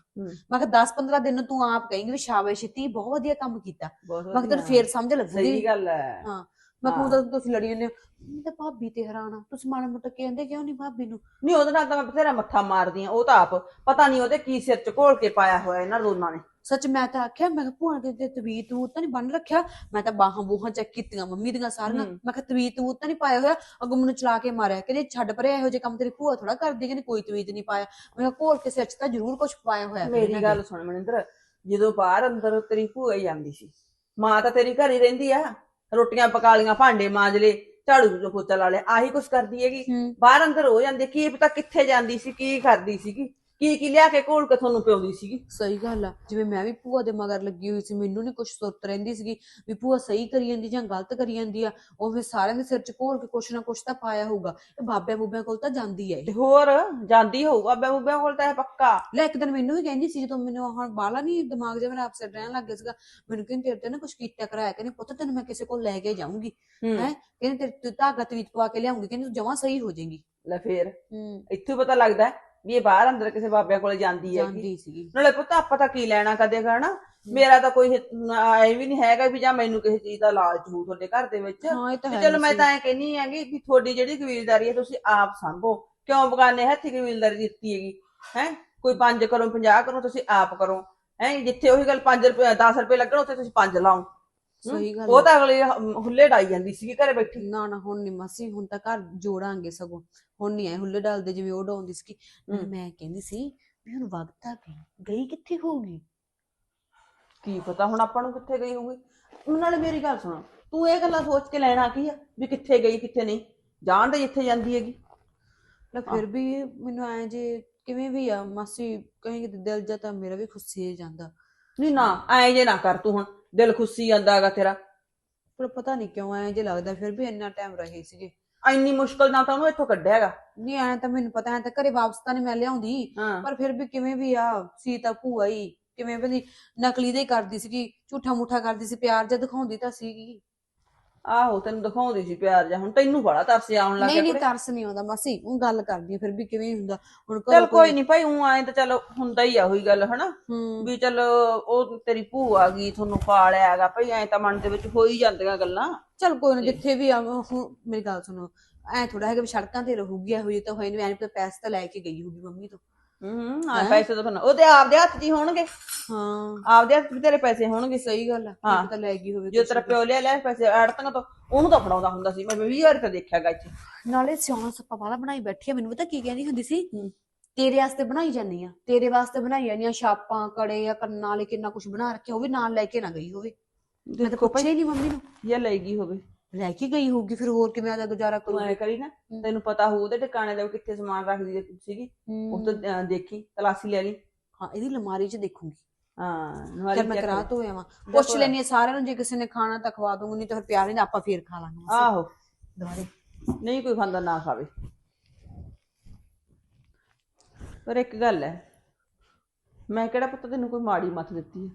ਮੈਂ ਕਿਹਾ 10 15 ਦਿਨ ਤੂੰ ਆਪ ਕਹੇਂਗੀ ਵੀ ਸ਼ਾਬਾਸ਼ ਤੀ ਬਹੁਤ ਵਧੀਆ ਕੰਮ ਕੀਤਾ। ਮੈਂ ਕਿਹਾ ਤੈਨੂੰ। ਫੇਰ ਸਮਝ ਸਹੀ ਲੱਗੂਗੀ ਗੱਲ ਹੈ। ਹਾਂ। ਮੈਂ ਕਿਹਾ। ਤਾਂ ਤੁਸੀਂ ਲੜੀ ਜਾਂਦੇ ਹੋ। ਮੈਂ ਤਾਂ ਭਾਬੀ ਤੇ ਹੈਰਾਨ ਆ। ਤੁਸੀਂ ਮਾੜਾ ਮੋਟਾ ਕਹਿੰਦੇ ਕਿਉਂ ਨਹੀਂ ਭਾਬੀ ਨੂੰ? ਨਹੀਂ ਉਹਦੇ ਨਾਲ ਤਾਂ ਮੈਂ ਬਥੇਰਾ ਮੱਥਾ ਮਾਰਦੀ ਆ ਉਹ ਤਾਂ ਆਪ। ਪਤਾ ਨਹੀਂ ਉਹਦੇ ਕੀ ਸਿਰ ਚ ਘੋਲ ਕੇ ਪਾਇਆ ਹੋਇਆ ਇਹਨਾਂ ਦੋਨਾਂ ਨੇ। ਸੱਚ ਮੈਂ ਤਾਂ ਆਖਿਆ ਮੈਂ ਕਿਹਾ ਭੂਆ ਦੇ ਤੇ ਤਵੀਤ ਤੂਤ ਤਾਂ ਨਹੀਂ ਬੰਨ ਰੱਖਿਆ? ਮੈਂ ਤਾਂ ਬਾਹਾਂ ਬੂਹਾਂ ਚੈੱਕ ਕੀਤੀਆਂ ਮੰਮੀ ਦੀਆਂ ਸਾਰੀਆਂ। ਮੈਂ ਕਿਹਾ ਤਵੀਤ ਤੂਤ ਤਾਂ ਨਹੀਂ ਪਾਇਆ ਹੋਇਆ? ਅੱਗੋਂ ਮੈਨੂੰ ਚਲਾ ਕੇ ਮਾਰਿਆ। ਕਹਿੰਦੇ ਛੱਡ ਪਰੇ ਇਹੋ ਜਿਹੇ ਕੰਮ ਤੇਰੀ ਭੂਆ ਥੋੜਾ ਕਰਦੀ ਕਹਿੰਦੀ ਕੋਈ ਤਵੀਤ ਨਹੀਂ ਪਾਇਆ। ਮੈਂ ਕਿਹਾ ਘੋਲ ਕੇ ਸਿਰ 'ਚ ਤਾਂ ਜ਼ਰੂਰ ਕੁਝ ਪਾਇਆ ਹੋਇਆ ਮੇਰੀ ਗੱਲ। ਸੁਣ ਮਨਿੰਦਰ ਜਦੋਂ ਬਾਹਰ ਅੰਦਰ ਤੇਰੀ ਭੂਆ ਹੀ ਜਾਂਦੀ ਸੀ ਮਾਂ ਤਾਂ ਤੇਰੀ ਘਰ ਹੀ ਰਹਿੰਦੀ ਆ। ਰੋਟੀਆਂ ਪਕਾ ਲੀਆਂ ਭਾਂਡੇ ਮਾਂਜ ਲਏ ਝਾੜੂ ਪੋਚਾ ਲਾ ਲਿਆ ਆਹੀ ਕੁਛ ਕਰਦੀ ਹੈਗੀ। ਹੂੰ। ਬਾਹਰ ਅੰਦਰ ਹੋ ਜਾਂਦੀ ਕੀ ਪਤਾ ਕਿੱਥੇ ਜਾਂਦੀ ਸੀ ਕੀ ਕਰਦੀ ਸੀਗੀ। ਕੀ ਕੀ ਲਿਆ ਕੇ ਘੋਲ ਕੇ ਤੁਹਾਨੂੰ ਪਿਉਂਦੀ ਸੀਗੀ? ਸਹੀ ਗੱਲ ਆ। ਜਿਵੇਂ ਮੈਂ ਵੀ ਭੂਆ ਦੇ ਮਗਰ ਲੱਗੀ ਹੋਈ ਸੀ ਮੈਨੂੰ ਨਹੀਂ ਕੁਝ ਸੁਰਤ ਰਹਿੰਦੀ ਸੀਗੀ ਵੀ ਭੂਆ ਸਹੀ ਕਰੀ ਜਾਂਦੀ ਜਾਂ ਗਲਤ ਕਰੀ ਜਾਂਦੀ ਆ। ਉਹ ਫਿਰ ਸਾਰਿਆਂ ਦੇ ਸਿਰ 'ਚ ਘੋਲ ਕੇ ਕੁਛ ਨਾ ਕੁਛ ਤਾਂ ਪਾਇਆ ਹੋਊਗਾ। ਇਹ ਬਾਬਿਆਂ ਬੂਬਿਆਂ ਕੋਲ ਤਾਂ ਜਾਂਦੀ ਤੇ ਹੋਰ ਜਾਂਦੀ ਹੋਊਗਾ ਬੇਬੂਬਿਆਂ ਕੋਲ ਤਾਂ ਇਹ ਪੱਕਾ। ਲੈ ਇੱਕ ਦਿਨ ਮੈਨੂੰ ਵੀ ਕਹਿੰਦੀ ਸੀ ਜਦੋਂ ਮੈਨੂੰ ਹੁਣ ਬਾਲਾ ਨਹੀਂ ਦਿਮਾਗ ਜਿਹਾ ਮੇਰਾ ਅਪਸੈਟ ਰਹਿਣ ਲੱਗ ਗਿਆ ਸੀਗਾ ਮੈਨੂੰ ਕਹਿੰਦੀ ਤੇਰੇ ਤੇ ਨਾ ਕੁਝ ਕੀਤਾ ਕਰਾਇਆ ਕਹਿੰਦੀ ਪੁੱਤ ਤੈਨੂੰ ਮੈਂ ਕਿਸੇ ਕੋਲ ਲੈ ਕੇ ਜਾਊਂਗੀ। ਹੂੰ। ਹੈਂ? ਕਹਿੰਦੀ ਤੇਰੇ ਤੇ ਧਾਗਾ ਤਵੀਤ ਪਵਾ ਕੇ ਲਿਆਉਂਗੀ ਕਹਿੰਦੀ ਤੂੰ ਜਮਾਂ ਸਹੀ ਹੋ ਜਾਏਗੀ। ਲੈ ਫੇਰ। ਹੂੰ। ਇੱਥੋਂ ਪਤਾ ਲੱਗਦਾ ਹੈ ਵੀ ਇਹ ਬਾਹਰ ਅੰਦਰ ਕਿਸੇ ਬਾਬਿਆਂ ਕੋਲ ਜਾਂਦੀ ਹੈ ਜਾਂਦੀ ਸੀਗੀ। ਨਾਲੇ ਪੁੱਤ ਆਪਾਂ ਤਾਂ ਕੀ ਲੈਣਾ ਕਦੇ ਕਰਨਾ ਮੇਰਾ ਤਾਂ ਕੋਈ ਐ ਵੀ ਨਹੀਂ ਹੈਗਾ ਵੀ ਜਾਂ ਮੈਨੂੰ ਕਿਸੇ ਚੀਜ਼ ਦਾ ਲਾਲਚ ਹੋ ਤੁਹਾਡੇ ਘਰ ਦੇ ਵਿੱਚ। ਹਾਂ ਇਹ ਤਾਂ ਤੇ ਹੈ ਚਲੋ ਮੈਂ। ਤਾਂ ਐ ਕਹਿੰਨੀ ਹੈਗੀ ਵੀ ਤੁਹਾਡੀ ਜਿਹੜੀ ਕਬੀਲਦਾਰੀ ਹੈ ਤੁਸੀਂ ਆਪ ਸੰਭੋ। ਕਿਉਂ ਬਗਾਨੇ ਹੱਥੀ ਕਬੀਲਦਾਰੀ ਦਿੱਤੀ ਹੈਗੀ? ਹੈ? ਕੋਈ 5 ਕਰੋ 50 ਕਰੋ ਤੁਸੀਂ ਆਪ ਕਰੋ। ਹੈ ਜਿੱਥੇ ਉਹੀ ਗੱਲ 5 ਰੁਪਏ 10 ਰੁਪਏ ਲੱਗਣ ਉੱਥੇ ਤੁਸੀਂ 5 ਲਾਓ? ਸਹੀ ਗੱਲ ਉਹ। ਤਾਂ ਅਗਲੀ ਹੁੱਲੇ ਡਾਈ ਜਾਂਦੀ ਸੀਗੀ ਘਰੇ ਬੈਠੀ। ਨਾ ਨਾ ਹੁਣ ਨਹੀਂ ਮਾਸੀ ਹੁਣ ਤਾਂ ਘਰ ਜੋੜਾਂਗੇ ਸਗੋਂ। ਹੁਣ ਨਹੀਂ ਆਏ ਹੁੱਲੇ ਡਾਲਦੇ ਜਿਵੇਂ ਉਹ ਡਾਉਂਦੀ ਸੀ। ਮੈਂ ਕਹਿੰਦੀ ਸੀ ਵੀ ਹੁਣ ਵਕਤ ਆ ਗਈ ਗਈ ਕਿੱਥੇ ਹੋਊਗੀ? ਕੀ ਪਤਾ ਹੁਣ ਆਪਾਂ ਨੂੰ ਕਿੱਥੇ ਗਈ ਹੋਊਗੀ? ਨਾਲੇ ਮੇਰੀ ਗੱਲ ਸੁਣ ਤੂੰ ਇਹ ਗੱਲਾਂ ਸੋਚ ਕੇ ਲੈਣਾ ਕੀ ਆ ਵੀ ਕਿੱਥੇ ਗਈ ਕਿੱਥੇ ਨਹੀਂ? ਜਾਣ ਦੇ ਜਿੱਥੇ ਜਾਂਦੀ ਹੈਗੀ। ਲੈ ਫਿਰ ਵੀ ਮੈਨੂੰ ਐ ਜੇ ਕਿਵੇਂ ਵੀ ਆ ਮਾਸੀ ਕਹੇਗੀ ਦਿਲ ਜਾ ਤਾਂ ਮੇਰਾ ਵੀ ਖੁੱਸੇ ਜਾਂਦਾ। ਨਹੀਂ ਨਾ ਐ ਜੇ ਨਾ ਕਰ ਤੂੰ ਹੁਣ ਦਿਲ ਖੁੱਸੀ ਜਾਂਦਾ ਹੈਗਾ ਤੇਰਾ। ਪਰ ਪਤਾ ਨਹੀਂ ਕਿਉਂ ਐ ਜੇ ਲੱਗਦਾ ਫਿਰ ਵੀ ਇੰਨਾ ਟਾਈਮ ਰਹੇ ਸੀਗੇ। ਇੰਨੀ ਮੁਸ਼ਕਲ ਨਾਲ ਤਾਂ ਉਹਨੂੰ ਇੱਥੋਂ ਕੱਢਿਆ ਹੈਗਾ। ਨਹੀਂ ਐ ਤਾਂ ਮੈਨੂੰ ਪਤਾ ਐ ਤਾਂ ਘਰੇ ਵਾਪਸ ਤਾਂ ਨਹੀਂ ਮੈਂ ਲਿਆਉਂਦੀ। ਹਾਂ। ਪਰ ਫਿਰ ਵੀ ਕਿਵੇਂ ਵੀ ਆ ਸੀ ਤਾਂ ਭੂਆ ਹੀ ਕਿਵੇਂ ਵੀ ਨਕਲੀ ਦੇ ਹੀ ਕਰਦੀ ਸੀਗੀ ਝੂਠਾ ਮੂਠਾ ਕਰਦੀ ਸੀ ਪਿਆਰ ਜਿਹਾ ਦਿਖਾਉਂਦੀ ਤਾਂ ਸੀਗੀ। ਆਹੋ ਤੈਨੂੰ ਦਿਖਾਉਂਦੀ ਸੀ ਪਿਆਰ ਜਾਂ ਹੁਣ ਤੈਨੂੰ ਬੜਾ ਤਰਸ ਆਉਣ ਲੱਗ ਨਹੀਂ ਗਿਆ ਨਹੀਂ ਕੁੜੇ। ਤਰਸ ਨਹੀਂ ਆਉਂਦਾ ਮਾਸੀ ਉਹ ਗੱਲ ਕਰਦੀ ਆ ਫਿਰ ਵੀ ਕਿਵੇਂ ਹੁੰਦਾ ਹੁਣ ਚੱਲ ਕੋਈ ਨਹੀਂ ਭਾਈ ਉਹ ਆਏ ਤਾਂ ਚਲੋ ਹੁੰਦਾ ਹੀ ਆ ਉਹੀ ਗੱਲ ਹਨਾ? ਹੂੰ। ਵੀ ਚਲ ਉਹ ਤੇਰੀ ਭੂਆ ਆ ਗਈ ਤੁਹਾਨੂੰ ਪਾਲਿਆ ਹੈਗਾ ਭਾਈ ਐ ਤਾਂ ਮਨ ਦੇ ਵਿੱਚ ਹੋ ਹੀ ਜਾਂਦੀਆਂ ਗੱਲਾਂ। ਚਲ ਕੋਈ ਨਾ ਜਿੱਥੇ ਵੀ ਆ ਹੁਣ ਮੇਰੀ ਗੱਲ ਸੁਣੋ ਐ ਥੋੜਾ ਹੈਗਾ ਵੀ ਸੜਕਾਂ ਤੇ ਰਹੂਗੀ ਇਹੋ ਜਿਹੀ ਤਾਂ ਹੋਈ ਨਹੀਂ ਐਂ ਤਾਂ ਪੈਸੇ ਤਾਂ ਲੈ ਕੇ ਗਈ ਹੋਊਗੀ ਮੰਮੀ ਤੋਂ। ਹੂੰ ਹਾਂ? ਪੈਸੇ ਤਾਂ ਤੁਹਾਨੂੰ ਉਹਦੇ ਆਪਦੇ ਹੱਥ 'ਚ ਹੀ ਹੋਣਗੇ। ਹਾਂ। ਆਪਦੇ ਹੱਥ 'ਚ ਤੇਰੇ ਪੈਸੇ ਹੋਣਗੇ। ਸਹੀ ਗੱਲ ਆ। ਹਾਂ। ਤਾਂ ਲੈ ਗਈ ਹੋਵੇ ਜੋ ਤੇਰਾ ਪਿਓ ਲਿਆ ਲੈ ਪੈਸੇ ਅੜਤਾਂ ਤੋਂ ਉਹਨੂੰ ਤਾਂ ਫੜਾਉਂਦਾ ਹੁੰਦਾ ਸੀ। ਮੈਂ 20 ਵਾਰ ਤਾਂ ਦੇਖਿਆਗਾ ਇੱਥੇ। ਨਾਲੇ ਸਿਆਣਾ ਸੱਪਾ ਵਾਲਾ ਬਣਾਈ ਬੈਠੀ ਆ। ਮੈਨੂੰ ਪਤਾ ਕੀ ਕਹਿੰਦੀ ਹੁੰਦੀ ਸੀ? ਹੂੰ। ਤੇਰੇ ਵਾਸਤੇ ਬਣਾਈ ਜਾਂਦੀ ਆ। ਤੇਰੇ ਵਾਸਤੇ ਬਣਾਈ ਜਾਂਦੀਆਂ ਛਾਪਾਂ ਕੜੇ ਆ ਕੰਨਾਂ ਵਾਲੇ ਕਿੰਨਾ ਕੁਝ ਬਣਾ ਰੱਖਿਆ ਉਹ ਵੀ ਨਾਲ ਲੈ ਕੇ ਨਾ ਗਈ ਹੋਵੇ। ਮੈਂ ਤਾਂ ਦੇਖੋ ਪੁੱਛਿਆ ਹੀ ਨਹੀਂ ਮੰਮੀ ਨੂੰ। ਇਹ ਲੈ ਗਈ ਹੋਵੇ। ਲੈ ਕੇ ਗਈ ਹੋਊਗੀ ਫਿਰ ਹੋਰ ਕਿਵੇਂ ਆਦਾ ਗੁਜ਼ਾਰਾ ਤੂੰ ਕਰੂਗੀ? ਐ ਕਰੀ ਨਾ ਤੈਨੂੰ ਪਤਾ ਹੋਊ ਉਹਦੇ ਟਿਕਾਣੇ ਦੇ ਕਿੱਥੇ ਸਮਾਨ ਰੱਖਦੀ ਸੀਗੀ। ਉਹ ਤੋਂ ਅਹ, ਦੇਖੀ ਤਲਾਸੀ ਲੈ ਲਈ। ਹਾਂ ਇਹਦੀ ਲਮਾਰੀ 'ਚ ਦੇਖੂਗੀ। ਹਾਂ ਫਿਰ ਨਵਾਰੀ ਮੈਂ check ਕਰਾ। ਤੋਂ ਆਵਾਂ। ਪੁੱਛ ਲੈਣੀ ਸਾਰਿਆਂ ਨੂੰ ਜੇ ਕਿਸੇ ਨੇ ਖਾਣਾ ਤਾਂ ਖਵਾ ਦੂੰਗੀ ਨਹੀਂ ਤਾਂ ਫਿਰ ਪਿਆਰ ਨਹੀਂ ਆਪਾਂ ਫੇਰ ਖਾ ਲਾਂਗੇ। ਆਹੋ। ਦੁਬਾਰੇ। ਨਹੀਂ ਕੋਈ ਖਾਂਦਾ ਨਾ ਖਾਵੇ। ਪਰ ਇੱਕ ਗੱਲ ਹੈ ਮੈਂ ਕਿਹੜਾ ਪੁੱਤ ਤੈਨੂੰ ਕੋਈ ਮਾੜੀ ਮੱਤ ਦਿੱਤੀ ਹੈ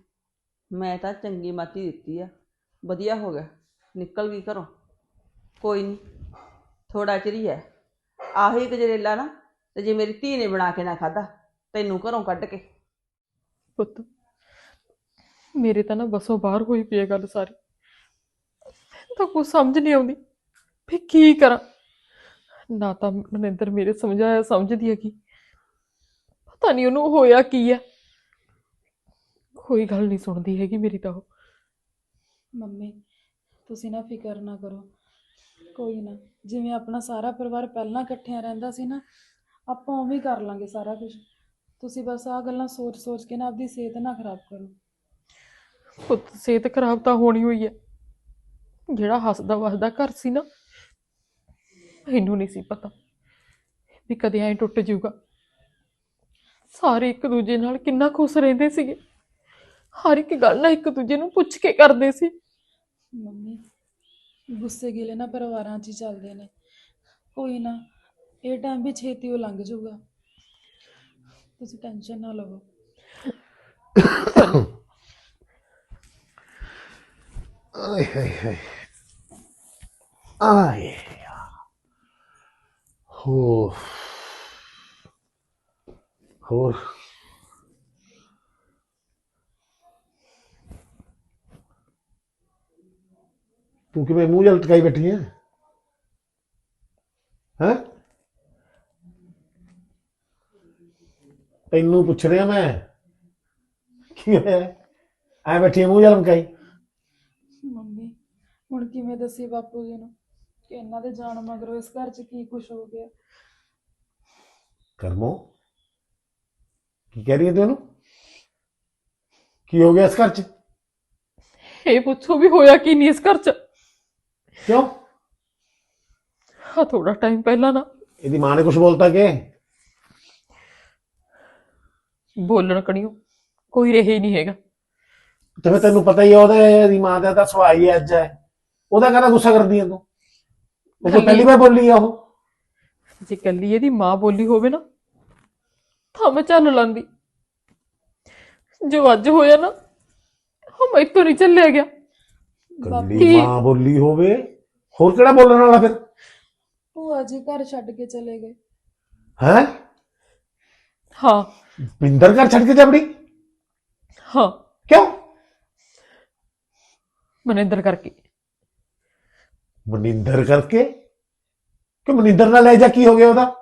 ਮੈਂ ਤਾਂ ਚੰਗੀ ਮੱਤ ਹੀ ਦਿੱਤੀ ਆ ਵਧੀਆ ਹੋ ਗਿਆ। ਨਿਕਲ ਗਈ ਘਰੋਂ। ਕੋਈ ਨਹੀਂ ਥੋੜਾ ਚਿਰ ਹੀ ਹੈ। ਆਹੀ ਗਜਰੇਲਾ ਨਾ ਤੇ ਜੇ ਮੇਰੀ ਧੀ ਨੇ ਬਣਾ ਕੇ ਨਾ ਖਾਦਾ ਤੈਨੂੰ ਘਰੋਂ ਕੱਢ ਕੇ। ਪੁੱਤ ਮੇਰੇ ਤਾਂ ਨਾ ਬਸੋਂ ਬਾਹਰ ਹੋਈ ਪਈ ਹੈ ਗੱਲ ਸਾਰੀ। ਤਾਂ ਕੁਝ ਸਮਝ ਨਹੀਂ ਆਉਂਦੀ ਵੀ ਕੀ ਕਰਾਂ। ਨਾ ਤਾਂ ਮਨਿੰਦਰ ਮੇਰੇ ਸਮਝਾਇਆ ਸਮਝਦੀ ਹੈ ਕਿ ਪਤਾ ਨਹੀਂ ਉਹਨੂੰ ਹੋਇਆ ਕੀ ਹੈ। ਕੋਈ ਗੱਲ ਨਹੀਂ ਸੁਣਦੀ ਹੈਗੀ ਮੇਰੀ ਤਾਂ ਉਹ। ਮੰਮੀ ਤੁਸੀਂ ਨਾ ਫਿਕਰ ਨਾ ਕਰੋ। ਕੋਈ ਨਾ, ਜਿਵੇਂ ਆਪਣਾ ਸਾਰਾ ਪਰਿਵਾਰ ਪਹਿਲਾਂ ਇਕੱਠਿਆਂ ਰਹਿੰਦਾ ਸੀ ਨਾ, ਆਪਾਂ ਉਵੇਂ ਹੀ ਕਰ ਲਾਂਗੇ ਸਾਰਾ ਕੁਝ ਤੁਸੀਂ ਬਸ ਆਹ ਗੱਲਾਂ ਸੋਚ-ਸੋਚ ਕੇ ਨਾ ਆਪਦੀ ਸਿਹਤ ਨਾ ਖਰਾਬ ਕਰੋ। ਪੁੱਤ ਸਿਹਤ ਖਰਾਬ ਤਾਂ ਹੋਣੀ ਹੋਈ ਹੈ। ਜਿਹੜਾ ਹੱਸਦਾ ਵਸਦਾ ਘਰ ਸੀ ਨਾ ਮੈਨੂੰ ਨਹੀਂ ਸੀ ਪਤਾ ਵੀ ਕਦੇ ਐਂ ਟੁੱਟ ਜਾਊਗਾ। ਸਾਰੇ ਇੱਕ ਦੂਜੇ ਨਾਲ ਕਿੰਨਾ ਖੁਸ਼ ਰਹਿੰਦੇ ਸੀਗੇ। ਹਰ ਇੱਕ ਗੱਲ ਨਾ ਇੱਕ ਦੂਜੇ ਨੂੰ ਪੁੱਛ ਕੇ ਕਰਦੇ ਸੀ। ਮੰਮੀ, ਗੁੱਸੇ ਗਿਲੇ ਨਾ ਪਰਿਵਾਰਾਂ 'ਚ ਹੀ ਚੱਲਦੇ ਨੇ। ਕੋਈ ਨਾ, ਇਹ ਟਾਈਮ ਵੀ ਛੇਤੀ ਉਹ ਲੰਘ ਜਾਊਗਾ। ਤੁਸੀਂ ਟੈਨਸ਼ਨ ਨਾ ਲਵੋ। ਆਏ, ਹਾਏ ਹਾਏ। ਆਏ ਹੋ ਹੋਰ। ਤੂੰ ਕਿਵੇਂ ਮੂੰਹ ਜਲ ਟਕਾਈ ਬੈਠੀ ਹੈ ਹੈ? ਤੈਨੂੰ ਪੁੱਛ ਰਿਹਾ ਮੈਂ। ਕੀ ਹੈ ਐ ਬੈਠੀ ਮੂੰਹ ਜਲ ਮਕਾਈ ਮੰਮੀ ਹੁਣ ਕਿਵੇਂ ਦੱਸੀ ਬਾਪੂ ਜੀ ਨੂੰ ਕਿ ਇਹਨਾਂ ਦੇ ਜਾਣ ਮਗਰੋਂ ਇਸ ਘਰ 'ਚ ਕੀ ਕੁਝ ਹੋ ਗਿਆ? ਕਰਮੋ ਕੀ ਕਹਿ ਰਹੀ ਹੈ ਤੂੰ ਇਹਨੂੰ ਕੀ ਹੋ ਗਿਆ ਇਸ ਘਰ 'ਚ? ਇਹ ਪੁੱਛੋ ਵੀ ਹੋਇਆ ਕੀ ਨਹੀਂ ਇਸ ਘਰ 'ਚ? ਕਿਉਂ? ਆ ਥੋੜਾ ਟਾਈਮ ਪਹਿਲਾਂ ਨਾ। ਇਹਦੀ ਮਾਂ ਨੇ ਕੁਝ ਬੋਲਤਾ ਕਿ? ਬੋਲਣ ਕਣੀਓ ਕੋਈ ਰਹੇ ਹੀ ਨਹੀਂ ਹੈਗਾ। ਤੇ ਫਿਰ ਤੈਨੂੰ ਪਤਾ ਹੀ ਆ ਉਹਦਾ ਦੀ ਮਾਂ ਦਾ ਤਾਂ ਸੁਭਾਅ ਹੀ ਅੱਜ ਹੈ। ਉਹਦਾ ਕਹਿੰਦਾ ਗੁੱਸਾ ਕਰਦੀ ਆ ਤੂੰ? ਉਹ ਪਹਿਲੀ ਵਾਰ ਬੋਲੀ ਆ ਉਹ? ਜੇ ਕੱਲੀ ਇਹਦੀ ਮਾਂ ਬੋਲੀ ਹੋਵੇ ਨਾ ਤਾਂ ਮੈਂ ਚੱਲ ਲਾਂਦੀ। ਜੋ ਅੱਜ ਹੋਇਆ ਨਾ ਉਹ ਮੈਥੋਂ ਨਹੀਂ ਚੱਲਿਆ ਗਿਆ। ਕੱਲੀ ਮਾਂ ਬੋਲੀ ਹੋਵੇ ਹੋਰ ਕਿਹੜਾ ਬੋਲਣ ਵਾਲਾ ਫਿਰ? ਭੂਆ ਜੀ ਘਰ ਛੱਡ ਕੇ ਚਲੇ ਗਏ। ਹੈ? ਹਾਂ। ਬਿੰਦਰ ਘਰ ਛੱਡ ਕੇ ਜਾਵੜੀ ਹਾਂ। ਕਿਉਂ? ਮਨਿੰਦਰ ਕਰਕੇ। ਮਨਿੰਦਰ ਕਰਕੇ? ਕਿ ਮਨਿੰਦਰ ਨਾਲ ਲੈ ਜਾ ਕੀ ਹੋ ਗਿਆ ਉਹਦਾ?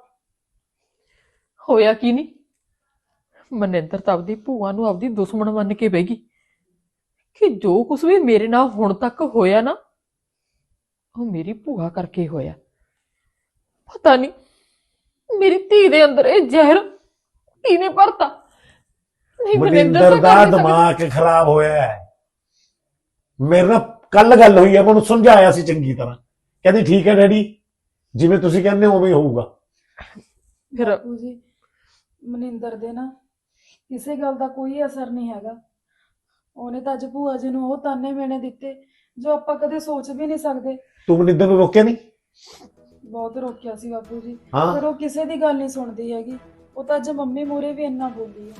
ਹੋਇਆ ਕੀ ਨਹੀਂ? ਮਨਿੰਦਰ ਤਾਂ ਆਪਦੀ ਭੂਆ ਨੂੰ ਆਪਦੀ ਦੁਸ਼ਮਣ ਮੰਨ ਕੇ ਬਹਿ ਗਈ। ਕਿ ਜੋ ਕੁਝ ਵੀ ਮੇਰੇ ਨਾਲ ਹੁਣ ਤੱਕ ਹੋਇਆ ਨਾ ਉਹ ਮੇਰੀ ਭੂਆ ਕਰਕੇ ਹੋਇਆ। ਪਤਾ ਨਹੀਂ ਮੇਰੀ ਧੀ ਦੇ ਅੰਦਰ ਇਹ ਜ਼ਹਿਰ ਕਿਹਨੇ ਭਰਤਾ? ਨਹੀਂ ਮਨਿੰਦਰ ਦਾ। ਦਿਮਾਗ ਖਰਾਬ ਹੋਇਆ ਹੈ। ਮੇਰੇ ਨਾਲ ਕੱਲ ਗੱਲ ਹੋਈ ਹੈ ਮੈਂ ਉਹਨੂੰ ਸਮਝਾਇਆ ਸੀ ਚੰਗੀ ਤਰ੍ਹਾਂ। ਕਹਿੰਦੀ ਠੀਕ ਹੈ ਡੈਡੀ ਜਿਵੇਂ ਤੁਸੀਂ ਕਹਿੰਦੇ ਹੋ ਉਵੇਂ ਹੀ ਹੋਊਗਾ। ਫਿਰ ਬਾਪੂ ਜੀ ਮਨਿੰਦਰ ਦੇ ਨਾ ਕਿਸੇ ਗੱਲ ਦਾ ਕੋਈ ਅਸਰ ਨਹੀਂ ਹੈਗਾ। ਉਹਨੇ ਤਾਂ ਅੱਜ ਭੂਆ ਜੀ ਨੂੰ ਉਹ ਤਾਨੇ ਮੇਣੇ ਦਿੱਤੇ ਜੋ ਆਪਾਂ ਕਦੇ ਸੋਚ ਵੀ ਨਹੀਂ ਸਕਦੇ। ਤੂੰ ਮਨਿੰਦਰ ਨੂੰ ਰੋਕਿਆ ਨਹੀਂ? ਬਹੁਤ ਰੋਕਿਆ ਸੀ ਬਾਪੂ ਜੀ। ਹਾਂ। ਪਰ ਉਹ ਕਿਸੇ ਦੀ ਗੱਲ ਨਹੀਂ ਸੁਣਦੀ ਹੈਗੀ। ਉਹ ਤਾਂ ਅੱਜ ਮੰਮੀ ਮੂਰੇ ਵੀ ਇੰਨਾ ਬੋਲੀ ਹੈ